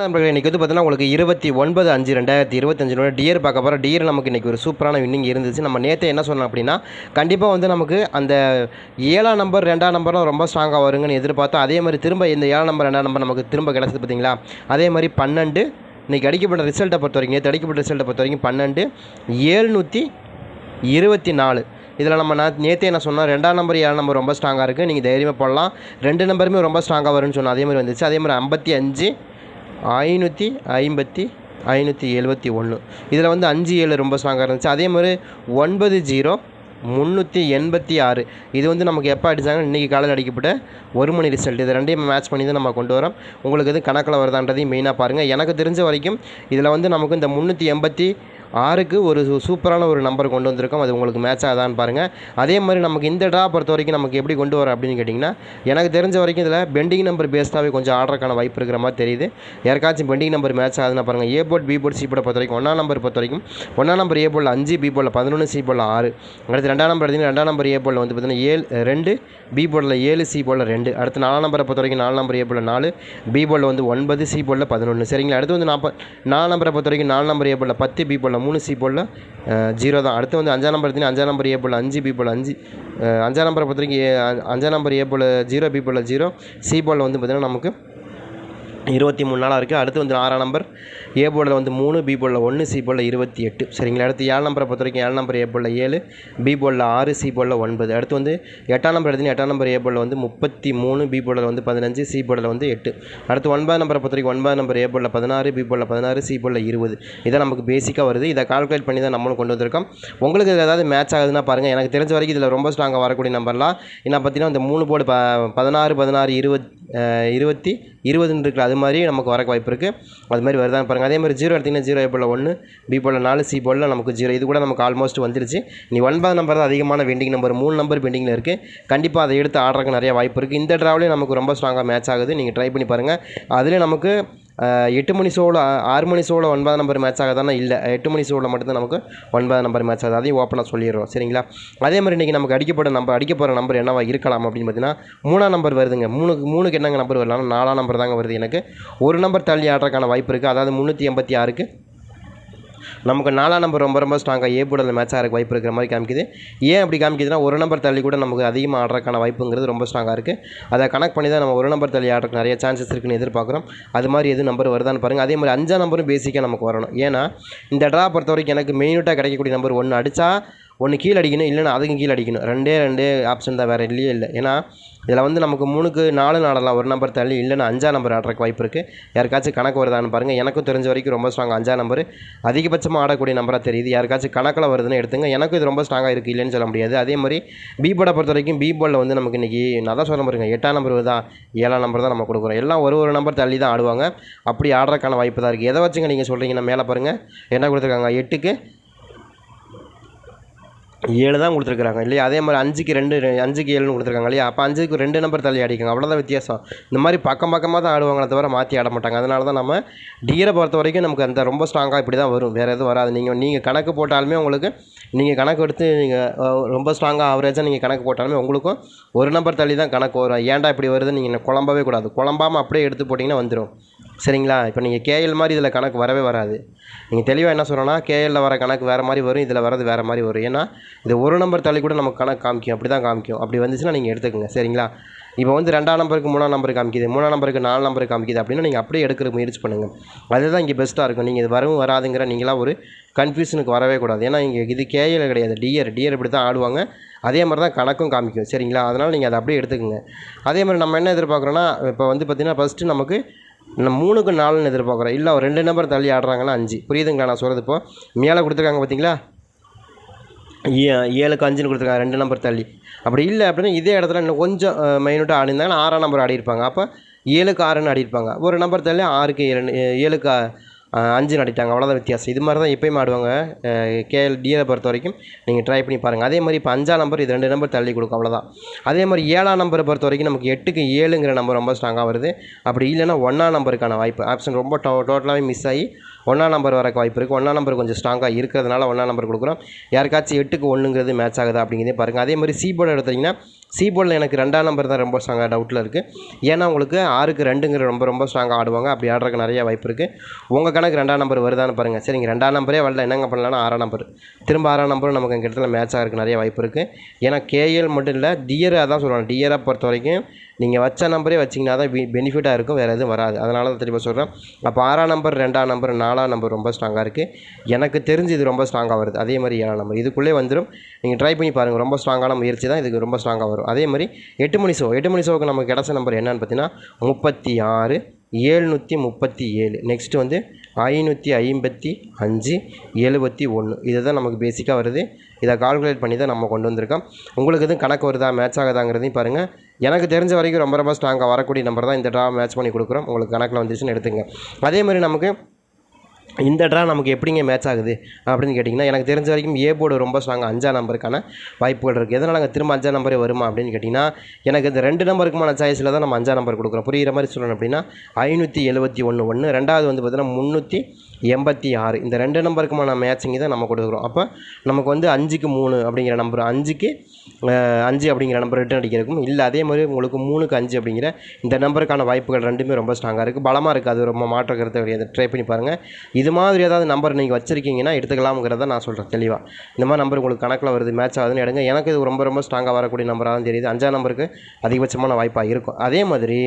நண்பர்களே இன்றைக்கி வந்து பார்த்தீங்கன்னா உங்களுக்கு இருபத்தி ஒன்பது அஞ்சு ரெண்டாயிரத்தி இருபத்தஞ்சினோட டியர் பார்க்க போகிற டியர் நமக்கு இன்றைக்கி ஒரு சூப்பரான வின்னிங் இருந்துச்சு. நம்ம நேற்று என்ன சொன்னோம் அப்படின்னா கண்டிப்பாக வந்து நமக்கு அந்த ஏழாம் நம்பர் ரெண்டாம் நம்பரும் ரொம்ப ஸ்ட்ராங்காக வருங்கன்னு எதிர்பார்த்தோம். அதே மாதிரி திரும்ப இந்த ஏழாம் நம்பர் ரெண்டாம் நம்பர் நமக்கு திரும்ப கிடச்சது பார்த்தீங்களா அதே மாதிரி பன்னெண்டு இன்றைக்கி அடிக்கப்பட்ட ரிசல்ட்டை பொறுத்த வரைக்கும் நேற்று அடிக்கப்பட்ட ரிசல்ட்டை பொறுத்த வரைக்கும் பன்னெண்டு ஏழ்நூற்றி இருபத்தி நாலு. இதில் நம்ம நான் நேற்றே என்ன சொன்னோம் ரெண்டாம் நம்பர் ஏழு நம்பர் ரொம்ப ஸ்ட்ராங்காக இருக்குது நீங்கள் தைரியமாக போடலாம். ரெண்டு நம்பருமே ரொம்ப ஸ்ட்ராங்காக வரும்னு சொன்னோம். அதே மாதிரி வந்துச்சு. அதே மாதிரி ஐம்பத்தி அஞ்சு ஐநூற்றி ஐம்பத்தி ஐநூற்றி எழுபத்தி ஒன்று இதில் வந்து அஞ்சு ஏழு ரொம்ப ஸ்ட்ராங்காக இருந்துச்சு. அதே மாதிரி ஒன்பது ஜீரோ முந்நூற்றி எண்பத்தி ஆறு. இது வந்து நமக்கு எப்போ அடித்தாங்க இன்றைக்கி காலையில் அடிக்கப்பட்ட ஒரு மணி ரிசல்ட் இது ரெண்டையும் மேட்ச் பண்ணி தான் நம்ம கொண்டு வரோம். உங்களுக்கு இது கணக்கில் வருதான்றதையும் மெயினாக பாருங்கள் எனக்கு தெரிஞ்ச வரைக்கும் இதில் வந்து நமக்கு இந்த முந்நூற்றி எண்பத்தி ஆறுக்கு ஒரு சூ- சூப்பரான ஒரு நம்பர் கொண்டு வந்திருக்கோம். அது உங்களுக்கு மேட்ச் ஆகுதான்னு பாருங்கள் அதே மாதிரி நமக்கு இந்த ட்ரா பொறுத்த வரைக்கும் நமக்கு எப்படி கொண்டு வரோம் அப்படின்னு கேட்டிங்கன்னா எனக்கு தெரிஞ்ச வரைக்கும் இதில் பெண்டிங் நம்பர் பேஸ்டாகவே கொஞ்சம் ஆர்டருக்கான வாய்ப்பு இருக்கிற மாதிரி தெரியுது. யாருக்காச்சும் பெண்டிங் நம்பர் மேட்ச் ஆகுதுன்னா பாருங்கள் A board B board C போர்டை பொறுத்த வரைக்கும் ஒன்றாம் நம்பர் பொறுத்த வரைக்கும் ஒன்றாம் நம்பர் ஏ போர்டில் அஞ்சு பி போர்டில் பதினொன்று சி போர்டில் ஆறு. அடுத்து ரெண்டாம் நம்பர் எடுத்தீங்கன்னா ரெண்டாம் நம்பர் ஏ போர்டில் வந்து பார்த்தீங்கன்னா ஏழு ரெண்டு பி போர்டில் ஏழு சி போர்டில் ரெண்டு. அடுத்து நாலாம் நம்பரை பொறுத்த வரைக்கும் நாலு நம்பர் ஏ போர்டில் நாலு பி போர்டில் வந்து ஒன்பது சி போர்டில் பதினொன்று சரிங்களா? அடுத்து வந்து நாற்பது நாலு நம்பரை பொறுத்த வரைக்கும் நாலு நம்பர் ஏ போர்டில் பத்து பி போர்டில் மூணு சி போர்டில் ஜீரோ தான். அடுத்து வந்து அஞ்சாம் நம்பர் எடுத்தீங்கன்னா அஞ்சாம் நம்பர் ஏ போல் அஞ்சு பி போல் அஞ்சு அஞ்சாம் நம்பரை பொறுத்த வரைக்கும் ஏ- அஞ்சாம் நம்பர் ஏ போல் ஜீரோ பி போல் ஜீரோ சி போல் வந்து பார்த்திங்கன்னா நமக்கு இருபத்தி மூணு நாளாக இருக்குது. அடுத்து வந்து ஆறாம் நம்பர். ஏ போர்டில் வந்து மூணு பி போர்டில் ஒன்று சி போர்டில் இருபத்தி எட்டு. சரிங்களா? அடுத்து ஏழு நம்பரை பொறுத்த வரைக்கும் ஏழு நம்பர் ஏ போர்டில் ஏழு பி போர்டில் ஆறு சி போர்டில் ஒன்பது. அடுத்து வந்து எட்டாம் நம்பர் எடுத்தீங்கன்னா எட்டாம் நம்பர் ஏ போர்டில் வந்து முப்பத்தி மூணு பி போர்டில் வந்து பதினஞ்சு சி போர்டில் வந்து எட்டு. அடுத்து ஒன்பது நம்பரை பொறுத்த வரைக்கும் ஒன்பது நம்பர் ஏ போர்டில் பதினாறு பி போர்டில் பதினாறு சி போர்டில் இருபது. இதான் நமக்கு பேசிக்காக வருது. இதை கால்குலேட் பண்ணி தான் நம்மளும் கொண்டு வந்திருக்கோம். உங்களுக்கு ஏதாவது மேட்ச் ஆகுதுன்னா பாருங்கள் எனக்கு தெரிஞ்ச வரைக்கும் இதில் ரொம்ப ஸ்ட்ராங்காக வரக்கூடிய நம்பர்லாம் என்ன பார்த்தீங்கன்னா இந்த மூணு போர்டு ப பதினாறு பதினாறு இருபத் இருபத்தி இருபதுன்னு இருக்குல்ல அது மாதிரி நமக்கு வரக்கு வாய்ப்பு இருக்குது அது மாதிரி வருதான்னு பாருங்கள் அதே மாதிரி ஜீரோ எடுத்திங்கன்னா ஜீரோ ஏ போல் ஒன்று பி போல் நாலு சி போல் நமக்கு ஜீரோ. இது கூட நமக்கு ஆல்மோஸ்ட் வந்துருச்சு. நீ ஒன்பது நம்பர் தான் அதிகமான பெண்டிங் நம்பர் மூணு நம்பர் பெண்டிங்கில் இருக்குது கண்டிப்பாக அதை எடுத்து ஆடுறதுக்கு நிறைய வாய்ப்பு இருக்குது இந்த ட்ராவலே நமக்கு ரொம்ப ஸ்ட்ராங்காக மேட்ச் ஆகுது. நீங்கள் ட்ரை பண்ணி பாருங்கள் அதிலே நமக்கு எட்டு மணி ஷோவில் ஆறு மணி ஷோவில் ஒன்பதாம் நம்பர் மேட்ச் ஆகுதானா இல்லை. எட்டு மணி ஷோவில் மட்டும்தான் நமக்கு ஒன்பதாம் நம்பர் மேட்ச் ஆகுது. அதையும் ஓப்பனாக சொல்லிடுறோம். சரிங்களா? அதே மாதிரி இன்றைக்கி நமக்கு அடிக்கப்பட்ட நம்பர் அடிக்க போகிற நம்பர் என்னவா இருக்கலாம் அப்படின்னு பார்த்தீங்கன்னா மூணாம் நம்பர் வருதுங்க. மூணுக்கு மூணுக்கு என்னங்க நம்பர் வரலாம் நாலாம் நம்பர் தாங்க வருது எனக்கு. ஒரு நம்பர் தள்ளி ஆடுறதுக்கான வாய்ப்பு இருக்குது அதாவது முந்நூற்றி எண்பத்தி ஆறுக்கு நமக்கு நாலாம் நம்பர் ரொம்ப ரொம்ப ஸ்ட்ராங்காக ஏ போர்டில் மேட்ச் ஆகிறக்கு வாய்ப்பு இருக்கிற மாதிரி காமிக்குது. ஏன் அப்படி காமிக்குதுன்னா ஒரு நம்பர் தள்ளி கூட நமக்கு அதிகமாக ஆடுறதுக்கான வாய்ப்புங்கிறது ரொம்ப ஸ்ட்ராங்காக இருக்குது அதை கனெக்ட் பண்ணி தான் நம்ம ஒரு நம்பர் தள்ளி ஆடுறதுக்கு நிறைய சான்சஸ் இருக்குன்னு எதிர்பார்க்குறோம். அது மாதிரி எது நம்பர் வருதான்னு பாருங்கள் அதே மாதிரி அஞ்சாம் நம்பரும் பேசிக்காக நமக்கு வரணும். ஏன்னா இந்த ட்ரா பொறுத்த வரைக்கும் எனக்கு மெயினூட்டாக கிடைக்கக்கூடிய நம்பர் ஒன்று அடித்தா ஒன்று கீழே அடிக்கணும் இல்லைன்னா அதுக்கும் கீழே அடிக்கணும். ரெண்டே ரெண்டே ஆப்ஷன் தான் வேறு இல்லையே இல்லை. ஏன்னா இதில் வந்து நமக்கு மூணுக்கு நாலு நாளெல்லாம் ஒரு நம்பர் தள்ளி இல்லைன்னா அஞ்சா நம்பர் ஆடுறதுக்கு வாய்ப்பு இருக்குது யாருக்காச்சும் கணக்கு வருதான்னு பாருங்கள் எனக்கும் தெரிஞ்ச வரைக்கும் ரொம்ப ஸ்ட்ராங் அஞ்சா நம்பர் அதிகபட்சமாக ஆடக்கூடிய நம்பராக தெரியுது. யாருக்காச்சும் கணக்கில் வருதுன்னு எடுத்துங்க. எனக்கும் இது ரொம்ப ஸ்ட்ராங்காக இருக்குது இல்லைன்னு சொல்ல முடியாது. அதே மாதிரி பி போர்டை பொறுத்த வரைக்கும் பி போர்டில் வந்து நமக்கு இன்றைக்கி நான் தான் சொல்ல பாருங்க எட்டாம் நம்பர் தான் ஏழாம் நம்பர் தான் நம்ம கொடுக்குறோம். எல்லாம் ஒரு ஒரு நம்பர் தள்ளி தான் ஆடுவாங்க. அப்படி ஆடுறதுக்கான வாய்ப்பு தான் இருக்குது எதை வச்சுங்க நீங்கள் சொல்கிறீங்கன்னா மேலே பாருங்கள் என்ன கொடுத்துருக்காங்க? எட்டுக்கு ஏழு தான் கொடுத்துருக்காங்க இல்லையா? அதே மாதிரி அஞ்சுக்கு ரெண்டு அஞ்சுக்கு ஏழுன்னு கொடுத்துருக்காங்க இல்லையா? அப்போ அஞ்சுக்கு ரெண்டு நம்பர் தள்ளி அடிக்கணும் அவ்வளோதான் வித்தியாசம். இந்த மாதிரி பக்கம் பக்கமாக தான் ஆடுவாங்களே தவிர மாற்றி ஆட மாட்டாங்க. அதனால தான் நம்ம டியரை பொறுத்த வரைக்கும் நமக்கு அந்த ரொம்ப ஸ்ட்ராங்காக இப்படி தான் வரும். வேறு எதுவும் வராது. நீங்கள் நீங்கள் கணக்கு போட்டாலுமே உங்களுக்கு நீங்கள் கணக்கு எடுத்து நீங்கள் ரொம்ப ஸ்ட்ராங்காக ஆவரேஜாக நீங்கள் கணக்கு போட்டாலுமே உங்களுக்கும் ஒரு நம்பர் தள்ளி தான் கணக்கு வரும். ஏன்டா இப்படி வருது? நீங்கள் குழம்பவே கூடாது. குழம்பாமல் அப்படியே எடுத்து போட்டிங்கன்னா வந்துடும் சரிங்களா? இப்போ நீங்கள் கேஎல் மாதிரி இதில் கணக்கு வரவே வராது. நீங்கள் தெளிவாக என்ன சொல்கிறோன்னா கேஎல்ல வர கணக்கு வேறு மாதிரி வரும் இதில் வரது வேறு மாதிரி வரும். ஏன்னா இது ஒரு நம்பர் தள்ளி கூட நமக்கு கணக்கு காமிக்கும் அப்படி தான் காமிக்கும். அப்படி வந்துச்சுன்னா நீங்கள் எடுத்துக்கோங்க சரிங்களா? இப்போ வந்து ரெண்டாம் நம்பருக்கு மூணாம் நம்பருக்கு காமிக்குது மூணாம் நம்பருக்கு நாலு நம்பருக்கு காமிக்குது அப்படின்னா நீங்கள் அப்படியே எடுக்கிற முயற்சி பண்ணுங்கள் அதுதான் இங்கே பெஸ்ட்டாக இருக்கும். நீங்கள் இது வரவும் வராதுங்கிற நீங்களாம் ஒரு கன்ஃபியூஷனுக்கு வரவே கூடாது. ஏன்னா இங்கே இது கேஎல் கிடையாது. டிஆர் டிஆர் இப்படி தான் ஆடுவாங்க. அதே மாதிரி தான் கணக்கும் காமிக்கும் சரிங்களா? அதனால் நீங்கள் அதை அப்படியே எடுத்துக்கோங்க. அதே மாதிரி நம்ம என்ன எதிர்பார்க்குறோன்னா இப்போ வந்து பார்த்திங்கன்னா ஃபஸ்ட்டு நமக்கு நான் மூணுக்கு நாலுன்னு எதிர்பார்க்குறேன். இல்லை ஒரு ரெண்டு நம்பர் தள்ளி ஆடுறாங்கன்னா அஞ்சு. புரியுதுங்களா நான் சொல்கிறது இப்போ? மேலே கொடுத்துருக்காங்க பார்த்தீங்களா? ஏ- ஏழுக்கு அஞ்சுன்னு கொடுத்துருக்காங்க ரெண்டு நம்பர் தள்ளி. அப்படி இல்லை அப்படின்னா இதே இடத்துல இன்னும் கொஞ்சம் மைனூட்டாக ஆடிருந்தாங்கன்னா ஆறாம் நம்பர் ஆடிருப்பாங்க அப்போ ஏழுக்கு ஆறுன்னு ஆடிருப்பாங்க ஒரு நம்பர் தள்ளி ஆறுக்கு ஏழு ஏழுக்கு அஞ்சுன்னு ஆடிட்டாங்க அவ்வளோதான் வித்தியாசம். இது மாதிரி தான் எப்பயுமே ஆடுவாங்க. கேஎல் டிஏ பொறுத்த வரைக்கும் நீங்கள் ட்ரை பண்ணி பாருங்கள் அதே மாதிரி இப்போ அஞ்சாம் நம்பர் இது ரெண்டு நம்பர் தள்ளி கொடுக்கும். அவ்வளோதான் அதே மாதிரி ஏழாம் நம்பரை பொறுத்த வரைக்கும் நமக்கு எட்டுக்கு ஏழுங்கிற நம்பர் ரொம்ப ஸ்ட்ராங்காக வருது. அப்படி இல்லைன்னா ஒன்றாம் நம்பருக்கான வாய்ப்பு. ஆப்ஷன் ரொம்ப டோ டோட்டலாகவே மிஸ் ஆகி ஒன்றாம் நம்பர் வரக்கு வாய்ப்பு இருக்குது ஒன்றாம் நம்பர் கொஞ்சம் ஸ்ட்ராங்காக இருக்கிறதுனால ஒன்றாம் நம்பர் கொடுக்குறோம். யாருக்காச்சும் எட்டுக்கு ஒன்றுங்கிறது மேட்ச் ஆகுதா அப்படிங்கிறதே பாருங்கள் அதே மாதிரி சி போர்டு எடுத்தீங்கன்னா சி போர்டில் எனக்கு ரெண்டாம் நம்பர் தான் ரொம்ப ஸ்ட்ராங்காக டவுட்டில் இருக்குது ஏன்னா உங்களுக்கு ஆறுக்கு ரெண்டுங்கிற ரொம்ப ரொம்ப ஸ்ட்ராங்காக ஆடுவாங்க. அப்படி ஆடுறதுக்கு நிறைய வாய்ப்பு இருக்குது உங்கள் கணக்கு ரெண்டாம் நம்பர் வருதான்னு பாருங்கள் சரிங்க ரெண்டாம் நம்பரே வரல. என்னங்க பண்ணலாம்னா ஆறாம் நம்பர் திரும்ப ஆறாம் நம்பரும் நமக்கு எங்கள் இடத்துல மேட்ச் ஆகிறதுக்கு நிறைய வாய்ப்பு இருக்குது ஏன்னா கேஎல் மட்டும் இல்லை டியரை தான் சொல்லுவாங்க டியரை பொறுத்த வரைக்கும் நீங்கள் வச்ச நம்பரே வச்சிங்கன்னா தான் பெனிஃபிட்டாக இருக்கும். வேறு எதுவும் வராது. அதனால தான் திரும்ப சொல்கிறேன் அப்போ ஆறாம் நம்பர் ரெண்டாம் நம்பர் நாலாம் நம்பர் ரொம்ப ஸ்ட்ராங்காக இருக்குது எனக்கு தெரிஞ்சு இது ரொம்ப ஸ்ட்ராங்காக வருது. அதே மாதிரி ஏழாம் நம்பர் இதுக்குள்ளே வந்துடும் நீங்கள் ட்ரை பண்ணி பாருங்கள் ரொம்ப ஸ்ட்ராங்கான முயற்சி தான். இதுக்கு ரொம்ப ஸ்ட்ராங்காக வரும். அதே மாதிரி எட்டு மணி ஷோ எட்டு மணி ஷோவுக்கு நமக்கு கிடச்ச நம்பர் என்னன்னு பார்த்தீங்கன்னா முப்பத்தி ஆறு ஏழ்நூற்றி முப்பத்தி ஏழு. நெக்ஸ்ட்டு வந்து ஐநூற்றி ஐம்பத்தி அஞ்சு எழுபத்தி ஒன்று. இது தான் நமக்கு பேசிக்காக வருது. இதை கால்குலேட் பண்ணி தான் நம்ம கொண்டு வந்திருக்கோம். உங்களுக்கு எதுவும் கணக்கு வருதா மேட்ச் ஆகுதாங்கிறதையும் பாருங்கள் எனக்கு தெரிஞ்ச வரைக்கும் ரொம்ப ரொம்ப ஸ்ட்ராங்காக வரக்கூடிய நம்பர் தான் இந்த ட்ரா மேட்ச் பண்ணி கொடுக்குறோம். உங்களுக்கு கணக்கில் வந்துச்சுன்னு எடுத்துங்க அதே மாதிரி நமக்கு இந்த ட்ரா நமக்கு எப்படிங்க மேட்ச் ஆகுது அப்படின்னு கேட்டிங்கன்னா எனக்கு தெரிஞ்ச வரைக்கும் ஏ போர்டு ரொம்ப ஸ்ட்ராங்காக அஞ்சாம் நம்பருக்கான வாய்ப்புகள் இருக்குது எதனால் நாங்கள் திரும்ப அஞ்சாம் நம்பரே வருமா அப்படின்னு கேட்டிங்கன்னா எனக்கு இந்த ரெண்டு நம்பருக்குமான சாய்ஸில் தான் நம்ம அஞ்சா நம்பர் கொடுக்குறோம். புரிகிற மாதிரி சொல்லணும் அப்படின்னா ஐநூற்றி எழுபத்தி ஒன்று ஒன்று ரெண்டாவது வந்து பார்த்தீங்கன்னா முந்நூற்றி எண்பத்தி ஆறு. இந்த ரெண்டு நம்பருக்குமான மேட்சிங் தான் நம்ம கொடுக்குறோம் அப்போ நமக்கு வந்து அஞ்சுக்கு மூணு அப்படிங்கிற நம்பர் அஞ்சுக்கு அஞ்சு அப்படிங்கிற நம்பர் ரிட்டர்ன் அடிக்கிறதுக்கும் இல்லை அதே மாதிரி உங்களுக்கு மூணுக்கு அஞ்சு அப்படிங்கிற இந்த நம்பருக்கான வாய்ப்புகள் ரெண்டுமே ரொம்ப ஸ்ட்ராங்காக இருக்குது பலமாக இருக்குது அது ரொம்ப மாற்ற கருத்து கிடையாது ட்ரை பண்ணி பாருங்கள் இது மாதிரி ஏதாவது நம்பர் நீங்கள் வச்சுருக்கீங்கன்னா எடுத்துக்கலாம்ங்கிறத நான் சொல்கிறேன் தெளிவாக இந்த மாதிரி நம்பர் உங்களுக்கு கணக்கில் வருது மேட்ச் ஆகுதுன்னு எடுங்க. எனக்கு இது ரொம்ப ரொம்ப ஸ்ட்ராங்காக வரக்கூடிய நம்பராக தான் தெரியுது. அஞ்சாம் நம்பருக்கு அதிகபட்சமான வாய்ப்பாக இருக்கும். அதே மாதிரி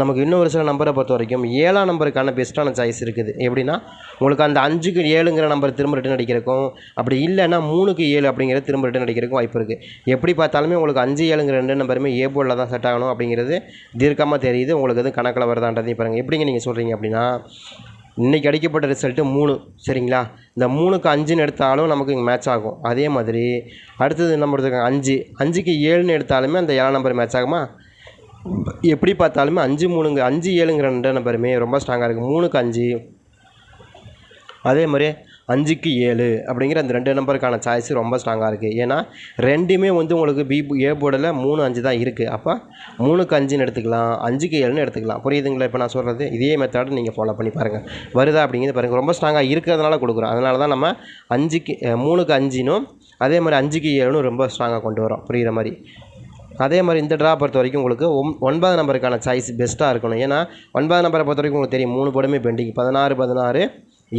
நமக்கு இன்னொரு சில நம்பரை பொறுத்த வரைக்கும் ஏழாம் நம்பருக்கான பெஸ்ட்டான சாய்ஸ் இருக்குது. எப்படின்னா உங்களுக்கு அந்த அஞ்சுக்கு ஏழுங்கிற நம்பர் திரும்ப ரிட்டன் அடிக்கிறக்கும். அப்படி இல்லைன்னா மூணுக்கு ஏழு அப்படிங்கிறது திரும்ப ரிட்டன் அடிக்கிறக்கும் வாய்ப்பு இருக்குது எப்படி பார்த்தாலுமே உங்களுக்கு அஞ்சு ஏழுங்கிற ரெண்டு நம்பருமே ஏ போர்டில் தான் செட் ஆகணும் அப்படிங்கிறது தீர்க்கமாக தெரியுது. உங்களுக்கு எதுவும் கணக்கில் வருதான்றதையும் பாருங்கள் எப்படிங்க நீங்கள் சொல்கிறீங்க அப்படின்னா இன்றைக்கி அடிக்கப்பட்ட ரிசல்ட்டு மூணு சரிங்களா? இந்த மூணுக்கு அஞ்சுன்னு எடுத்தாலும் நமக்கு இங்கே மேட்ச் ஆகும். அதே மாதிரி அடுத்தது நம்ம எடுத்துக்கோங்க அஞ்சு. அஞ்சுக்கு ஏழுன்னு எடுத்தாலுமே அந்த ஏழாம் நம்பர் மேட்ச் ஆகுமா? எப்படி பார்த்தாலுமே அஞ்சு மூணுங்க அஞ்சு ஏழுங்கிற ரெண்டு நம்பருமே ரொம்ப ஸ்ட்ராங்காக இருக்குது மூணுக்கு அஞ்சு அதே மாதிரி அஞ்சுக்கு ஏழு அப்படிங்கிற அந்த ரெண்டு நம்பருக்கான சாய்ஸ் ரொம்ப ஸ்ட்ராங்காக இருக்குது ஏன்னா ரெண்டுமே வந்து உங்களுக்கு பி ஏ போர்டில் மூணு அஞ்சு தான் இருக்குது அப்போ மூணுக்கு அஞ்சுன்னு எடுத்துக்கலாம் அஞ்சுக்கு ஏழுன்னு எடுத்துக்கலாம். புரியுதுங்களா? இப்போ நான் சொல்கிறது இதே மெத்தட் நீங்கள் ஃபாலோ பண்ணி பாருங்கள் வருதா அப்படிங்கிறது பாருங்கள் ரொம்ப ஸ்ட்ராங்காக இருக்கிறதுனால கொடுக்குறோம். அதனால தான் நம்ம அஞ்சுக்கு மூணுக்கு அஞ்சினும் அதே மாதிரி அஞ்சுக்கு ஏழுனும் ரொம்ப ஸ்ட்ராங்காக கொண்டு வரோம். புரிகிற மாதிரி அதே மாதிரி இந்த ட்ரா பொறுத்த வரைக்கும் உங்களுக்கு ஒன்பது நம்பருக்கான சாய்ஸ் பெஸ்ட்டாக இருக்கணும். ஏன்னா ஒன்பது நம்பரை பொறுத்த வரைக்கும் உங்களுக்கு தெரியும். மூணு போர்டுமே பெண்டிங் பதினாறு பதினாறு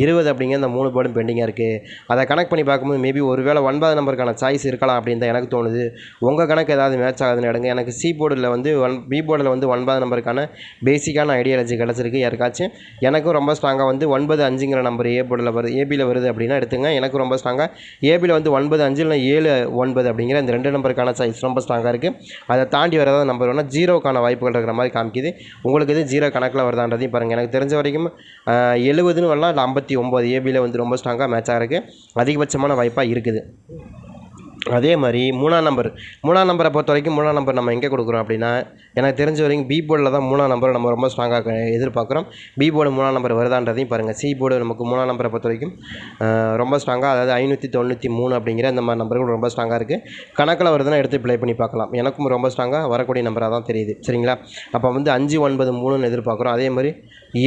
இருபது அப்படிங்கிற அந்த மூணு போர்டும் பெண்டிங்காக இருக்குது அதை கனெக்ட் பண்ணி பார்க்கும்போது மேபி ஒருவேளை ஒன்பது நம்பருக்கான சாய்ஸ் இருக்கலாம் அப்படின்னு தான் எனக்கு தோணுது. உங்கள் கணக்கு ஏதாவது மேட்ச் ஆகுதுன்னு எடுங்க. எனக்கு சி போர்டில் வந்து ஒன் பி போர்டில் வந்து ஒன்பது நம்பருக்கான பேசிக்கான ஐடியாலஜி கிடச்சிருக்கு யாருக்காச்சும். எனக்கும் ரொம்ப ஸ்ட்ராங்காக வந்து ஒன்பது அஞ்சுங்கிற நம்பர் ஏ போர்டில் வருது ஏபியில் வருது அப்படின்னா எடுத்துங்க. எனக்கும் ரொம்ப ஸ்ட்ராங்காக ஏபியில் வந்து ஒன்பது அஞ்சு இல்லை ஏழு ஒன்பது அப்படிங்கிற இந்த ரெண்டு நம்பருக்கான சாய்ஸ் ரொம்ப ஸ்ட்ராங்காக இருக்குது அதை தாண்டி வர ஏதாவது நம்பர் வேணால் ஜீரோக்கான வாய்ப்புகள் இருக்கிற மாதிரி காமிக்குது. உங்களுக்கு இது ஜீரோ கணக்கில் வருதான்றதையும் பாருங்கள் எனக்கு தெரிஞ்ச வரைக்கும் எழுபதுன்னு வரலாம் இல்லை ஐம்பத்தி ஒம்பது ஏபியில் வந்து ரொம்ப ஸ்ட்ராங்காக மேட்ச் ஆகிறதுக்கு அதிகபட்சமான வாய்ப்பாக இருக்குது. அதே மாதிரி மூணாம் நம்பர். மூணாம் நம்பரை பொறுத்த வரைக்கும் மூணாம் நம்பர் நம்ம எங்கே கொடுக்குறோம் அப்படின்னா எனக்கு தெரிஞ்ச வரைக்கும் பி போர்டில் தான் மூணாம் நம்பரை நம்ம ரொம்ப ஸ்ட்ராங்காக எதிர்பார்க்குறோம். பி போர்டு மூணாம் நம்பர் வருதான்றதையும் பாருங்கள் சி போர்டு நமக்கு மூணாம் நம்பரை பொறுத்த வரைக்கும் ரொம்ப ஸ்ட்ராங்காக அதாவது ஐநூற்றி தொண்ணூற்றி மூணு அப்படிங்கிற இந்த மாதிரி நம்பர்கள் ரொம்ப ஸ்ட்ராங்காக இருக்குது கணக்கில் வருதுன்னா எடுத்து ப்ளே பண்ணி பார்க்கலாம். எனக்கும் ரொம்ப ஸ்ட்ராங்காக வரக்கூடிய நம்பராக தான் தெரியுது. சரிங்களா? அப்போ வந்து அஞ்சு ஒன்பது மூணுன்னு எதிர்பார்க்குறோம். அதே மாதிரி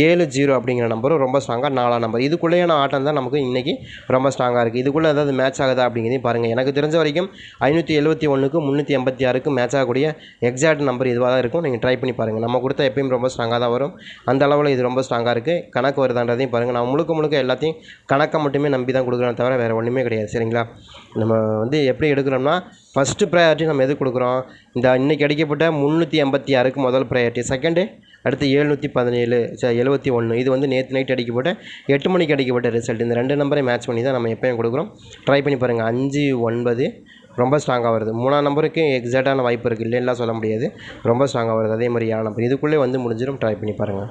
ஏழு ஜீரோ அப்படிங்கிற நம்பரும் ரொம்ப ஸ்ட்ராங்காக நாலாம் நம்பர். இதுக்குள்ளேயான ஆட்டம் தான் நமக்கு இன்றைக்கி ரொம்ப ஸ்ட்ராங்காக இருக்குது இதுக்குள்ளே ஏதாவது மேட்ச் ஆகுதா அப்படிங்கிறதையும் பாருங்கள் எனக்கு தெரிஞ்ச வரைக்கும் ஐநூற்றி எழுபத்தி ஒன்றுக்கு முந்நூற்றி எண்பத்தி ஆறுக்கு மேட்ச் ஆகக்கூடிய எக்ஸாக்ட் நம்பர் இதுவாக தான் இருக்கும். நீங்கள் ட்ரை பண்ணி பாருங்கள் நம்ம கொடுத்தா எப்பயும் ரொம்ப ஸ்ட்ராங்காக தான் வரும். அந்த அளவில் இது ரொம்ப ஸ்ட்ராங்காக இருக்குது கணக்கு வருதான்றதையும் பாருங்கள் நான் முழுக்க முழுக்க எல்லாத்தையும் கணக்கை மட்டுமே நம்பி தான் கொடுக்குறேன் தவிர வேறு ஒன்றுமே கிடையாது. சரிங்களா? நம்ம வந்து எப்படி எடுக்கிறோம்னா ஃபஸ்ட்டு ப்ரையாரிட்டி நம்ம எது கொடுக்குறோம்? இந்த இன்றைக்கி அடிக்கப்பட்ட முந்நூற்றி எண்பத்தி ஆறுக்கு முதல் ப்ரையாரிட்டி செகண்டு அடுத்து எழுநூற்றி பதினேழு சரி எழுபத்தி ஒன்று இது வந்து நேற்று நைட் அடிக்கப்பட்ட எட்டு மணிக்கு அடிக்கப்பட்ட ரிசல்ட் இந்த ரெண்டு நம்பரை மேட்ச் பண்ணி தான் நம்ம எப்பயும் கொடுக்குறோம். ட்ரை பண்ணி பாருங்கள் அஞ்சு ஒன்பது ரொம்ப ஸ்ட்ராங்காக வருது. மூணாம் நம்பருக்கு எக்ஸாக்டான வாய்ப்பு இருக்குது இல்லைன்னா சொல்ல முடியாது. ரொம்ப ஸ்ட்ராங்காக வருது. அதே மாதிரி ஏழாம் நம்பர் இதுக்குள்ளே வந்து முடிஞ்சிடும். ட்ரை பண்ணி பாருங்கள்